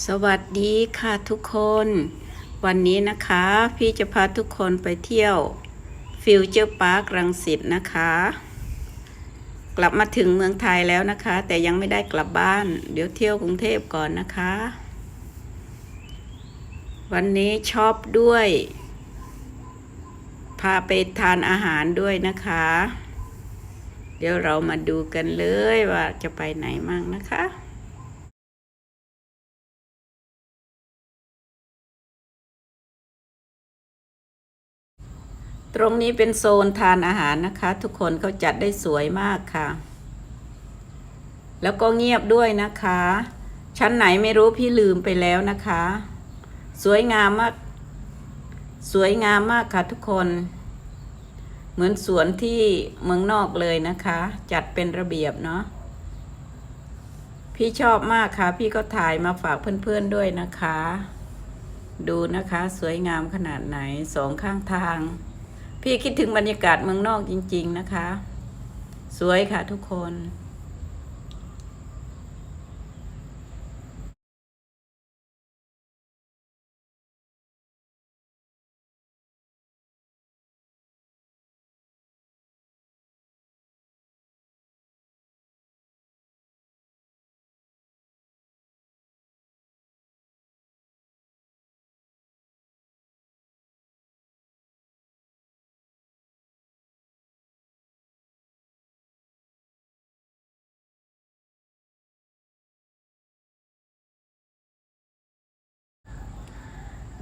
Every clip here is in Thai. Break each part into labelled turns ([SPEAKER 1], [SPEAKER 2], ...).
[SPEAKER 1] สวัสดีค่ะทุกคน วันนี้นะคะพี่จะพาทุกคนไปเที่ยวฟิวเจอร์พาร์ครังสิตนะคะ กลับมาถึงเมืองไทยแล้วนะคะ แต่ยังไม่ได้กลับบ้าน เดี๋ยวเที่ยวกรุงเทพก่อนนะคะ วันนี้ชอบด้วย พาไปทานอาหารด้วยนะคะ เดี๋ยวเรามาดูกันเลยว่าจะไปไหนมั่งนะคะ ตรงนี้เป็นโซนทานอาหารนะคะ ทุกคนเขาจัดได้สวยมากค่ะ แล้วก็เงียบด้วยนะคะ ชั้นไหนไม่รู้พี่ลืมไปแล้วนะคะ สวยงามมาก สวยงามมากค่ะทุกคน เหมือนสวนที่เมืองนอกเลยนะคะ จัดเป็นระเบียบเนาะพี่ชอบมากค่ะ พี่ก็ถ่ายมาฝากเพื่อนๆด้วยนะคะ ดูนะคะ สวยงามขนาดไหนสองข้างทาง พี่คิดถึงบรรยากาศเมืองนอกจริง ๆ นะคะ สวยค่ะทุกคน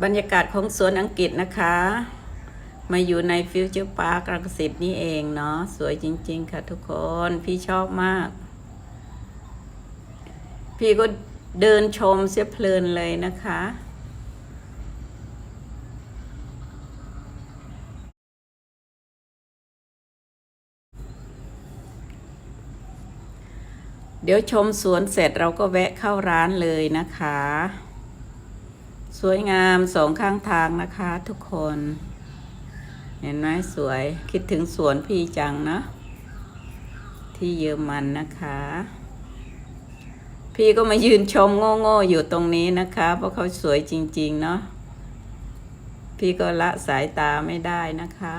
[SPEAKER 1] บรรยากาศของสวนอังกฤษนะคะ มาอยู่ในฟิวเจอร์พาร์ครังสิตนี่เองเนาะสวยจริง ๆ ค่ะทุกคนพี่ชอบมาก พี่ก็เดินชมเสียเพลินเลยนะคะเดี๋ยวชมสวนเสร็จเราก็แวะเข้าร้านเลยนะคะ สวยงามสองข้างทางนะคะทุกคน เห็นไหมสวยคิดถึงสวนพี่จังนะ ที่เยอรมันนะคะ พี่ก็มายืนชมโง่ๆอยู่ตรงนี้นะคะ เพราะเขาสวยจริง ๆ เนาะพี่ก็ละสายตาไม่ได้นะคะ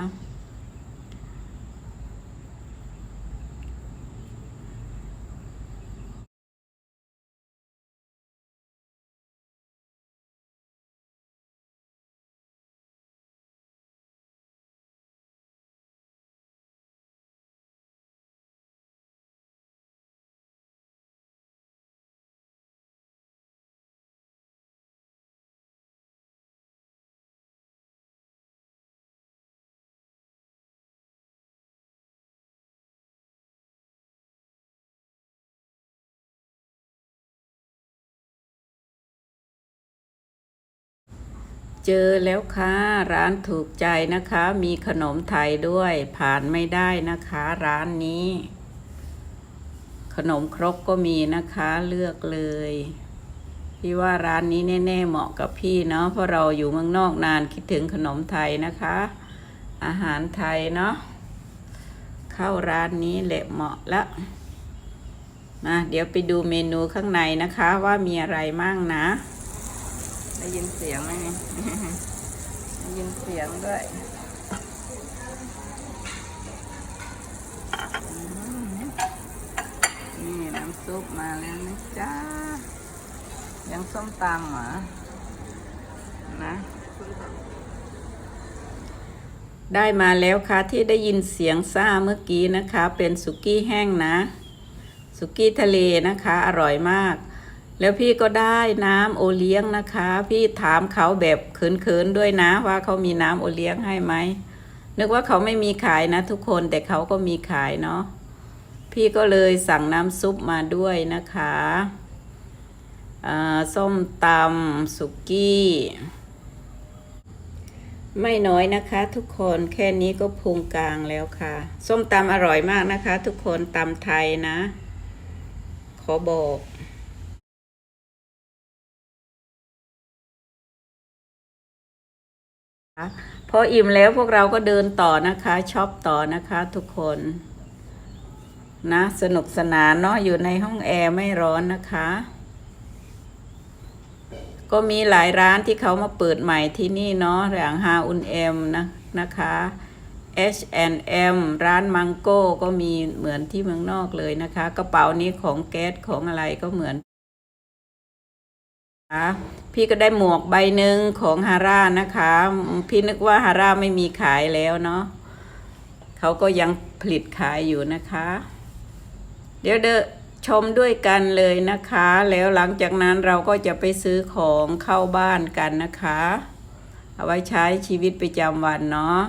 [SPEAKER 1] เจอแล้วค่ะ ร้านถูกใจนะคะ มีขนมไทยด้วย ผ่านไม่ได้นะคะ ร้านนี้ ขนมครกก็มีนะคะเลือกเลยพี่ว่าร้านนี้แน่ ๆ เหมาะกับพี่เนาะเพราะเราอยู่เมืองนอกนานคิดถึงขนมไทยนะคะ อาหารไทยเนาะเข้าร้านนี้แหละเหมาะละมาเดี๋ยวไปดูเมนูข้างในนะคะว่ามีอะไรมั่งนะ ได้ยินเสียงไหมยได้ยินเสียงด้วยนี่น้ำซุปมาแล้วนะจ๊ะยังส้มตำเหรอนะได้มาแล้วค่ะที่ได้ยินเสียงซ่าเมื่อกี้นะคะ เป็นสุกี้แห้งนะ สุกี้ทะเลนะคะ อร่อยมาก แล้วพี่ก็ได้น้ำโอเลี้ยงนะคะ พี่ถามเขาแบบเขินๆด้วยนะ ว่าเขามีน้ำโอเลี้ยงให้ไหมนึกว่าเขาไม่มีขายนะทุกคนแต่เขาก็มีขายเนาะพี่ก็เลยสั่งน้ำซุปมาด้วยนะคะอ่าส้มตำสุกี้ ไม่น้อยนะคะทุกคนแค่นี้ก็พุงกลางแล้วค่ะ ส้มตำอร่อยมากนะคะ ทุกคนตำไทยนะ ขอบอก พออิ่มแล้วพวกเราก็เดินต่อนะคะช็อปต่อนะคะทุกคนนะสนุกสนานเนาะอยู่ในห้องแอร์ไม่ร้อนนะคะ ก็มีหลายร้านที่เขามาเปิดใหม่ที่นี่เนาะอย่างฮาอุนเอ็มนะนะคะ H&M ร้านมังโก้ก็มีเหมือนที่เมืองนอกเลยนะคะ กระเป๋านี้ของแก๊สของอะไรก็เหมือนะพี่ก็ได้หมวกใบหนึ่งของฮาร่านะคะ พี่นึกว่าฮาร่าไม่มีขายแล้วเนาะเขาก็ยังผลิตขายอยู่นะคะ เดี๋ยวเดชมด้วยกันเลยนะคะ แล้วหลังจากนั้นเราก็จะไปซื้อของเข้าบ้านกันนะคะ เอาไว้ใช้ชีวิตประจำวันเนาะ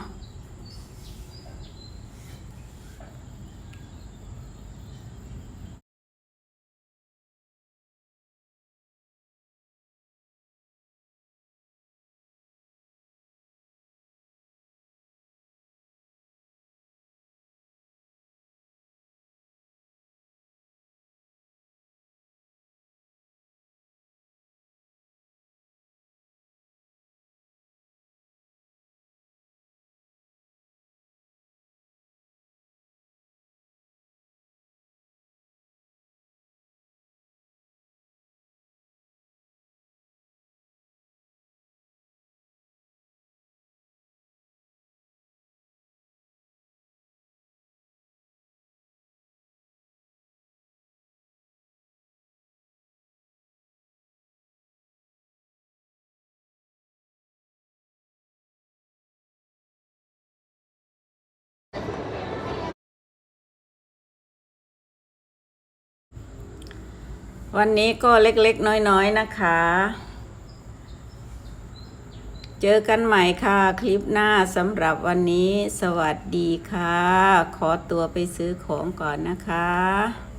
[SPEAKER 1] วันนี้ก็เล็กๆ น้อยๆ นะคะ เจอกันใหม่ค่ะ คลิปหน้าสำหรับวันนี้ สวัสดีค่ะ ขอตัวไปซื้อของก่อนนะคะ